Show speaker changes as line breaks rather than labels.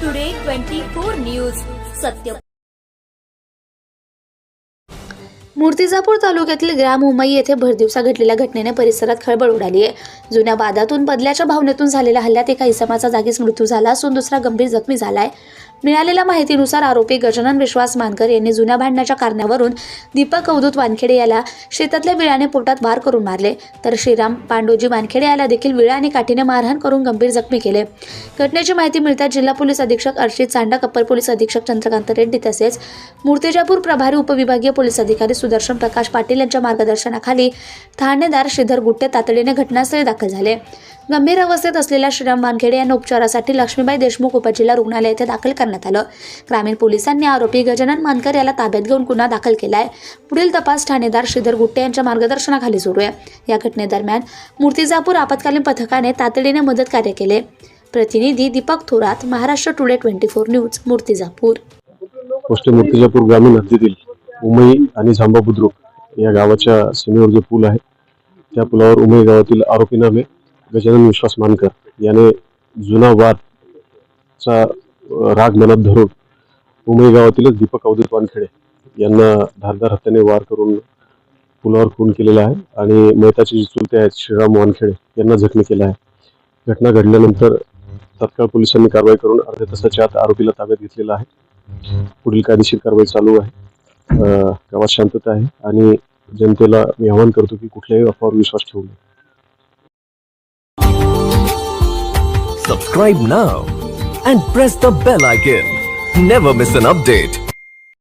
Today twenty four news सत्य
मूर्तिजापूर तालुक्यातील ग्राम उमई येथे भरदिवसा घडलेल्या घटनेने परिसरात खळबळ उडाली आहे. जुन्या वादातून बदल्याच्या भावनेतून झालेल्या हल्ल्यात एका इसमाचा जागीच मृत्यू झाला असून दुसरा गंभीर जखमी झालाय. मिळालेल्या माहितीनुसार आरोपी गजानन विश्वास मानकर यांनी जुन्या भांडण्याच्या कारणावरून दीपक अवधूत वानखेडे याला शेतातल्या विळाने पोटात वार करून मारले. तर श्रीराम पांडोजी वानखेडे याला देखील विळा आणि काठीने मारहाण करून गंभीर जखमी केले. घटनेची माहिती मिळताच जिल्हा पोलीस अधीक्षक अर्षित चांडा अप्पर पोलीस अधीक्षक चंद्रकांत रेड्डी तसेच मूर्तिजापूर प्रभारी उपविभागीय पोलीस अधिकारी सुदर्शन प्रकाश पाटील यांच्या मार्गदर्शनाखाली ठाणेदार श्रीधर गुट्टे तातडीने घटनास्थळी दाखल झाले. गंभीर अवस्थेत असलेल्या श्रीराम वानखेडे यांना उपचारासाठी लक्ष्मीबाई देशमुख उपजिल्हा रुग्णालय येथे दाखल करण्यात आलं. ग्रामीण पोलिसांनी आरोपी गजानन मानकर याला ताब्यात घेऊन गुन्हा दाखल केलाय. पुढील तपास ठाणेदार श्रीधर गुट्टे यांच्या मार्गदर्शनाखाली सुरू आहे. या घटनेदरम्यान मूर्तिजापूर आपत्कालीन पथकाने तातडीने मदत कार्य केले. प्रतिनिधी Deepak Thorat Maharashtra today twenty four news Murtijapur.
Murtijapur ग्रामीण हद्दीतील उमई आणि झांबा बुद्रुक या गावाच्या सीमेवर जो पूल आहे त्या पुलावर उमई गावातील आरोपी नामे गजानन विश्वास मानकर. याने जुना वादचा राग मनात धरून उमई गावातीलच दीपक अवधूत वानखेडे यांना धारदार हत्याने वार करून पुलावर खून केलेला आहे आणि मैताचे जे चुलते आहेत श्रीराम वानखेडे यांना जखमी केला आहे. घटना घडल्यानंतर तत्काळ पोलिसांनी कारवाई करून अर्ध्या तासाच्या आत आरोपीला ताब्यात घेतलेला आहे. पुढील कायदेशीर कारवाई चालू आहे. गावात शांतता आहे आणि जनतेला मी आवाहन करतो की कुठल्याही अफवावर विश्वास ठेवू नये.
Subscribe now and press the bell icon never miss an update